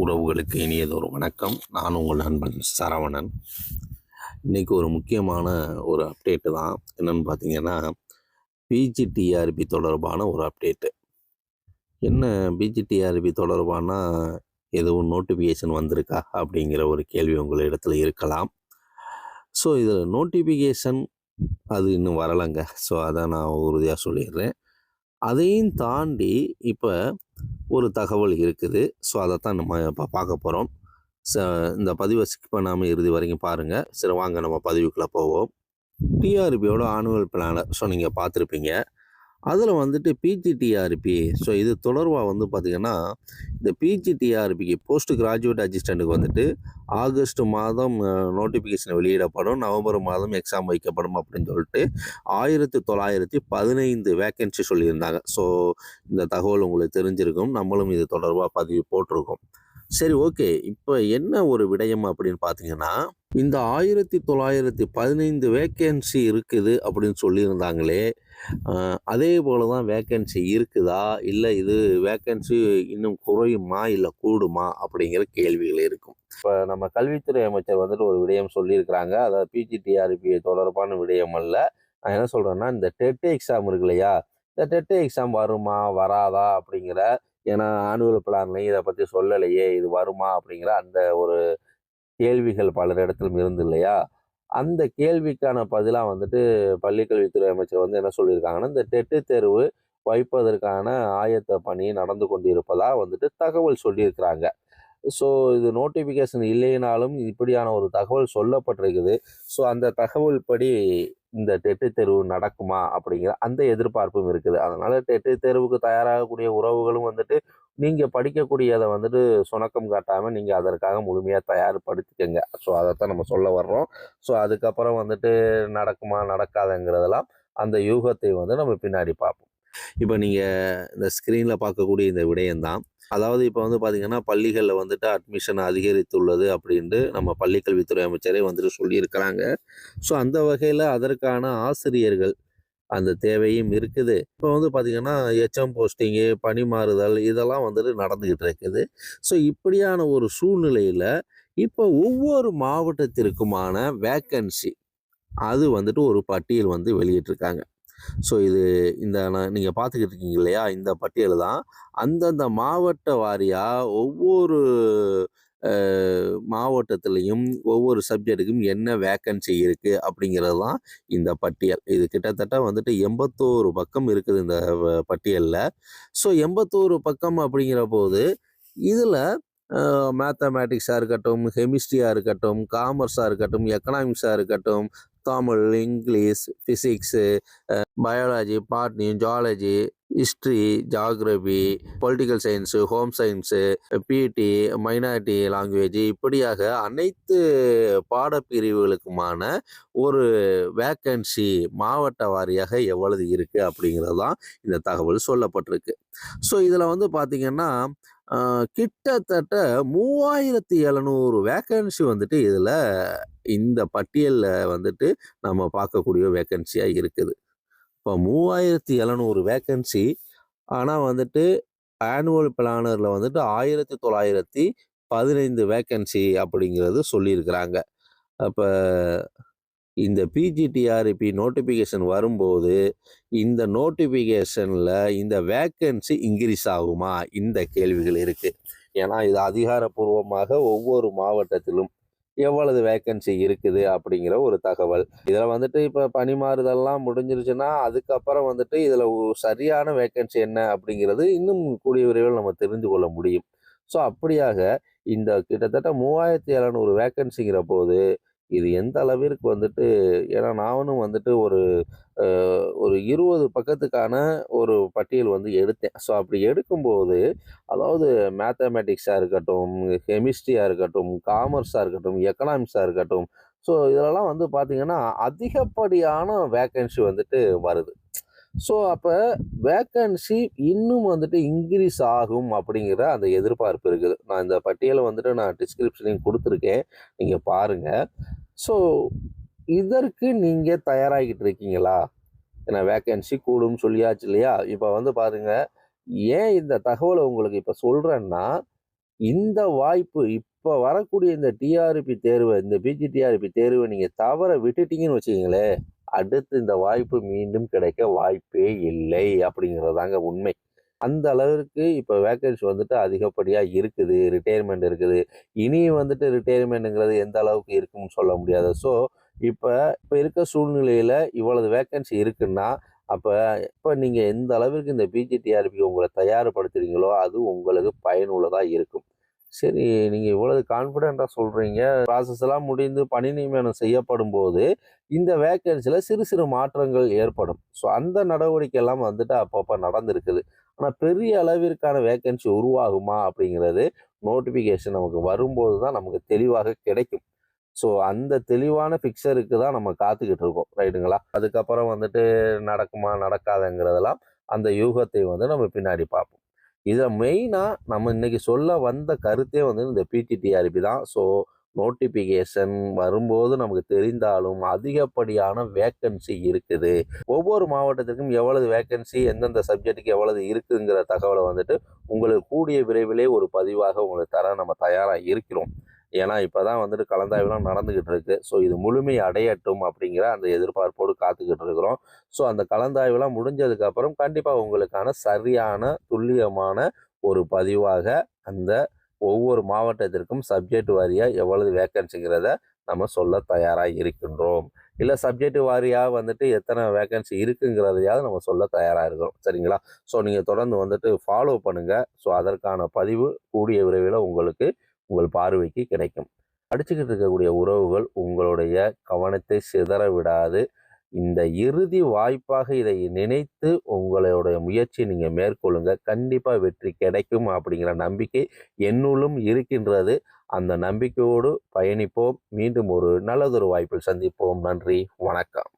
உறவுகளுக்கு இனியதொரு வணக்கம். நான் உங்கள் நண்பன் சரவணன். இன்றைக்கி ஒரு முக்கியமான ஒரு அப்டேட்டு தான். என்னென்னு பார்த்தீங்கன்னா பிஜிடிஆர்பி தொடர்பான ஒரு அப்டேட்டு என்ன பிஜிடிஆர்பி தொடர்பான எதுவும் நோட்டிஃபிகேஷன் வந்திருக்கா அப்படிங்கிற ஒரு கேள்வி உங்கள் இடத்துல இருக்கலாம். ஸோ இதில் நோட்டிஃபிகேஷன் அது இன்னும் வரலைங்க. ஸோ அதை நான் உறுதியாக சொல்லிடுறேன். அதையும் தாண்டி இப்போ ஒரு தகவல் இருக்குது. ஸோ அதை தான் நம்ம இப்போ பார்க்க போகிறோம் ச இந்த பதிவை ஸ்கிப் பண்ணாமல் இறுதி வரைக்கும் பாருங்கள் சரி வாங்க நம்ம பதிவுக்குள்ளே போவோம். டிஆர்பியோட ஆனுவல் பிளானை ஸோ நீங்கள் பார்த்துருப்பீங்க. அதில் வந்துட்டு பிஜிடிஆர்பி ஸோ இது தொடர்பாக வந்து பார்த்திங்கன்னா இந்த பிஜிடிஆர்பிக்கு போஸ்ட் கிராஜுவேட் அசிஸ்டண்ட்டுக்கு வந்துட்டு ஆகஸ்ட் மாதம் நோட்டிஃபிகேஷன் வெளியிடப்படும். நவம்பர் மாதம் எக்ஸாம் வைக்கப்படும் அப்படின்னு சொல்லிட்டு ஆயிரத்தி தொள்ளாயிரத்தி பதினைந்து வேக்கன்சி சொல்லியிருந்தாங்க. ஸோ இந்த தகவல் உங்களுக்கு தெரிஞ்சிருக்கும். நம்மளும் இது தொடர்பாக பதிவு போட்டிருக்கோம். சரி ஓகே. இப்போ என்ன ஒரு விடயம் அப்படின்னு பார்த்தீங்கன்னா இந்த ஆயிரத்தி தொள்ளாயிரத்தி பதினைந்து வேக்கன்சி இருக்குது அப்படின்னு சொல்லியிருந்தாங்களே. அதே போல தான் வேக்கன்சி இருக்குதா? இல்லை இது வேக்கன்சி இன்னும் குறையுமா? இல்லை கூடுமா? அப்படிங்கிற கேள்விகள் இருக்கும். இப்போ நம்ம கல்வித்துறை அமைச்சர் வந்துட்டு ஒரு விடயம் சொல்லியிருக்கிறாங்க. அதாவது பிஜிடிஆர்பி தொடர்பான விடயம் அல்ல. நான் என்ன சொல்கிறேன்னா இந்த டெட் எக்ஸாம் இருக்கு இல்லையா? இந்த டெட் எக்ஸாம் வருமா? வராதா? அப்படிங்கிற ஏன்னா ஆனுவல் பிளான்லையும் இதை பற்றி சொல்லலையே இது வருமா அப்படிங்கிற அந்த ஒரு கேள்விகள் பலர் இடத்திலும் இருந்து இல்லையா? அந்த கேள்விக்கான பதிலாக வந்துட்டு பள்ளிக்கல்வித்துறை அமைச்சர் வந்து என்ன சொல்லியிருக்காங்கன்னா இந்த டெட்டு தேர்வு வைப்பதற்கான ஆயத்த பணி நடந்து கொண்டிருப்பதாக வந்துட்டு தகவல் சொல்லியிருக்கிறாங்க. ஸோ இது நோட்டிஃபிகேஷன் இல்லைனாலும் இப்படியான ஒரு தகவல் சொல்லப்பட்டிருக்குது. ஸோ அந்த தகவல் படி இந்த டெட்டு தேர்வு நடக்குமா? அப்படிங்கிற அந்த எதிர்பார்ப்பும் இருக்குது. அதனால் டெட்டு தேர்வுக்கு தயாராகக்கூடிய உறவுகளும் வந்துட்டு நீங்கள் படிக்கக்கூடியதை வந்துட்டு சுணக்கம் காட்டாமல் நீங்கள் அதற்காக முழுமையாக தயார்படுத்திக்கங்க. ஸோ அதைத்தான் நம்ம சொல்ல வர்றோம். ஸோ அதுக்கப்புறம் வந்துட்டு நடக்குமா நடக்காதுங்கிறதெல்லாம் அந்த யூகத்தை வந்து நம்ம பின்னாடி பார்ப்போம். இப்போ நீங்கள் இந்த ஸ்க்ரீனில் பார்க்கக்கூடிய இந்த விடயம்தான் அதாவது இப்போ வந்து பார்த்தீங்கன்னா பள்ளிகளில் வந்துட்டு அட்மிஷன் அதிகரித்துள்ளது அப்படின்ட்டு நம்ம பள்ளிக்கல்வித்துறை அமைச்சரே வந்துட்டு சொல்லியிருக்கிறாங்க. ஸோ அந்த வகையில் அதற்கான ஆசிரியர்கள் அந்த தேவையும் இருக்குது. இப்போ வந்து பார்த்திங்கன்னா எச்எம் போஸ்டிங்கு பணி மாறுதல் இதெல்லாம் வந்துட்டு நடந்துக்கிட்டு இருக்குது. ஸோ இப்படியான ஒரு சூழ்நிலையில் இப்போ ஒவ்வொரு மாவட்டத்திற்குமான வேக்கன்சி அது வந்துட்டு ஒரு பட்டியல் வந்து வெளியிட்டிருக்காங்க. ஸோ இது இந்த நீங்கள் பார்த்துக்கிட்டு இருக்கீங்க இல்லையா? இந்த பட்டியல் தான். அந்தந்த மாவட்ட வாரியாக ஒவ்வொரு மாவட்டத்துலேயும் ஒவ்வொரு சப்ஜெக்ட்டுக்கும் என்ன வேக்கன்சி இருக்குது அப்படிங்கிறது தான் இந்த பட்டியல். இது கிட்டத்தட்ட வந்துட்டு எண்பத்தோரு பக்கம் இருக்குது இந்த பட்டியலில். ஸோ எண்பத்தோரு பக்கம் அப்படிங்கிற போது இதில் மேத்தமேட்டிக்ஸாக இருக்கட்டும் கெமிஸ்ட்ரியாக இருக்கட்டும் காமர்ஸாக இருக்கட்டும் எக்கனாமிக்ஸாக இருக்கட்டும் Tamil English physics biology botany zoology history geography political science home science PT minority language இப்படியாக அனைத்து பாடப்பிரிவுகளுக்குமான ஒரு வேக்கன்சி மாவட்ட வாரியாக எவ்வளவு இருக்குது அப்படிங்கிறது தான் இந்த தகவல் சொல்லப்பட்டிருக்கு. ஸோ இதில் வந்து பார்த்திங்கன்னா கிட்டத்தட்ட மூவாயிரத்தி எழுநூறு வேக்கன்சி வந்துட்டு இதில் இந்த பட்டியலில் வந்துட்டு நம்ம பார்க்கக்கூடிய வேக்கன்சியாக இருக்குது. இப்போ மூவாயிரத்தி எழுநூறு வேக்கன்சி ஆனால் வந்துட்டு ஆனுவல் பிளானரில் வந்துட்டு ஆயிரத்தி தொள்ளாயிரத்தி பதினைந்து வேக்கன்சி அப்படிங்கிறது சொல்லியிருக்கிறாங்க. அப்போ இந்த பிஜிடிஆர்பி நோட்டிஃபிகேஷன் வரும்போது இந்த நோட்டிஃபிகேஷனில் இந்த வேக்கன்சி இன்க்ரீஸ் ஆகுமா? இந்த கேள்விகள் இருக்குது ஏன்னா இது அதிகாரப்பூர்வமாக ஒவ்வொரு மாவட்டத்திலும் எவ்வளவு வேக்கன்சி இருக்குது அப்படிங்கிற ஒரு தகவல். இதில் வந்துட்டு இப்போ பணிமாறுதல்லாம் முடிஞ்சிருச்சுன்னா அதுக்கப்புறம் வந்துட்டு இதில் சரியான வேக்கன்சி என்ன அப்படிங்கிறது இன்னும் கூடிய விரைவில் நம்ம தெரிந்து கொள்ள முடியும். ஸோ அப்படியாக இந்த கிட்டத்தட்ட மூவாயிரத்தி எழுநூறு வேக்கன்சிங்கிற போது இது எந்த அளவிற்கு வந்துட்டு ஏன்னா நானும் வந்துட்டு ஒரு ஒரு இருபது பக்கத்துக்கான ஒரு பட்டியல் வந்து எடுத்தேன். ஸோ அப்படி எடுக்கும்போது அதாவது மேத்தமேட்டிக்ஸாக இருக்கட்டும் கெமிஸ்ட்ரியாக இருக்கட்டும் காமர்ஸாக இருக்கட்டும் எக்கனாமிக்ஸாக இருக்கட்டும் ஸோ இதெல்லாம் வந்து பார்த்திங்கன்னா அதிகப்படியான வேக்கன்சி வந்துட்டு வருது. ஸோ அப்போ வேக்கன்சி இன்னும் வந்துட்டு இன்க்ரீஸ் ஆகும் அப்படிங்கிற அந்த எதிர்பார்ப்பு இருக்குது. நான் இந்த பட்டியலை வந்துட்டு நான் டிஸ்கிரிப்ஷனையும் கொடுத்துருக்கேன். நீங்கள் பாருங்கள் ஸோ இதற்கு நீங்கள் தயாராகிட்டு இருக்கீங்களா? ஏன்னா வேக்கன்சி கூடும்னு சொல்லியாச்சு இல்லையா? இப்போ வந்து பாருங்கள் ஏன் இந்த தகவலை உங்களுக்கு இப்போ சொல்கிறேன்னா இந்த வாய்ப்பு இப்போ வரக்கூடிய இந்த டிஆர்பி தேர்வை இந்த பிஜிடிஆர்பி தேர்வை நீங்கள் தவற விட்டுட்டீங்கன்னு வச்சுக்கிங்களேன். அடுத்து இந்த வாய்ப்பு மீண்டும் கிடைக்க வாய்ப்பே இல்லை அப்படிங்கிறதாங்க உண்மை. அந்த அளவிற்கு இப்போ வேக்கன்சி வந்துட்டு அதிகப்படியாக இருக்குது ரிட்டையர்மெண்ட் இருக்குது. இனி வந்துட்டு ரிட்டையர்மெண்ட்டுங்கிறது எந்த அளவுக்கு இருக்குன்னு சொல்ல முடியாது. ஸோ இப்போ இப்போ இருக்க சூழ்நிலையில் இவ்வளவு வேக்கன்சி இருக்குன்னா அப்போ இப்போ நீங்கள் எந்த அளவிற்கு இந்த பிஜிடிஆர்பி உங்களை தயார்படுத்துறீங்களோ அது உங்களுக்கு பயனுள்ளதாக இருக்கும். சரி நீங்கள் இவ்வளவு கான்ஃபிடென்ட்டாக சொல்கிறீங்க ப்ராசஸ் எல்லாம் முடிந்து பணி நியமனம் செய்யப்படும் போது இந்த வேக்கன்சியில் சிறு சிறு மாற்றங்கள் ஏற்படும். ஸோ அந்த நடவடிக்கை எல்லாம் வந்துட்டு அப்பப்போ நடந்திருக்குது. ஆனால் பெரிய அளவிற்கான வேக்கன்சி உருவாகுமா அப்படிங்கிறது நோட்டிஃபிகேஷன் நமக்கு வரும்போது தான் நமக்கு தெளிவாக கிடைக்கும். ஸோ அந்த தெளிவான பிக்சருக்கு தான் நம்ம காத்துக்கிட்டு இருக்கோம். ரைட்டுங்களா அதுக்கப்புறம் வந்துட்டு நடக்குமா நடக்காதுங்கிறதெல்லாம் அந்த யூகத்தை வந்து நம்ம பின்னாடி பார்ப்போம். இதில் மெயினாக நம்ம இன்னைக்கு சொல்ல வந்த கருத்தே வந்து இந்த பிடிடிஆர்பி தான். ஸோ நோட்டிஃபிகேஷன் வரும்போது நமக்கு தெரிந்தாலும் அதிகப்படியான வேக்கன்சி இருக்குது. ஒவ்வொரு மாவட்டத்திற்கும் எவ்வளவு வேக்கன்சி எந்தெந்த சப்ஜெக்ட்டுக்கு எவ்வளவு இருக்குங்கிற தகவலை வந்துட்டு உங்களுக்கு கூடிய விரைவிலே ஒரு பதிவாக உங்களுக்கு தர நம்ம தயாராக இருக்கிறோம். ஏன்னா இப்போ தான் வந்துட்டு கலந்தாய்வுலாம் நடந்துக்கிட்டு இருக்கு ஸோ இது முழுமை அடையட்டும் அப்படிங்கிற அந்த எதிர்பார்ப்போடு காத்துக்கிட்டு இருக்கிறோம் ஸோ அந்த கலந்தாய்வுலாம் முடிஞ்சதுக்கப்புறம் கண்டிப்பாக உங்களுக்கான சரியான துல்லியமான ஒரு பதிவாக அந்த ஒவ்வொரு மாவட்டத்திற்கும் சப்ஜெக்ட் வாரியாக எவ்வளவு வேக்கன்சிங்கிறத நம்ம சொல்ல தயாராக இருக்கின்றோம். இல்லை சப்ஜெக்ட் வாரியாக வந்துட்டு எத்தனை வேக்கன்சி இருக்குங்கிறதையாவது நம்ம சொல்ல தயாராக இருக்கிறோம். சரிங்களா? ஸோ நீங்கள் தொடர்ந்து வந்துட்டு ஃபாலோ பண்ணுங்கள் ஸோ அதற்கான பதிவு கூடிய விரைவில் உங்களுக்கு உங்கள் பார்வைக்கு கிடைக்கும். அடிச்சுக்கிட்டு இருக்கக்கூடிய உறவுகள் உங்களுடைய கவனத்தை சிதற விடாது. இந்த இறுதி வாய்ப்பாக இதை நினைத்து உங்களுடைய முயற்சி நீங்கள் மேற்கொள்ளுங்க. கண்டிப்பாக வெற்றி கிடைக்கும் அப்படிங்கிற நம்பிக்கை என்னுள்ளும் இருக்கின்றது. அந்த நம்பிக்கையோடு பயணிப்போம். மீண்டும் ஒரு நல்லதொரு வாய்ப்பில் சந்திப்போம். நன்றி. வணக்கம்.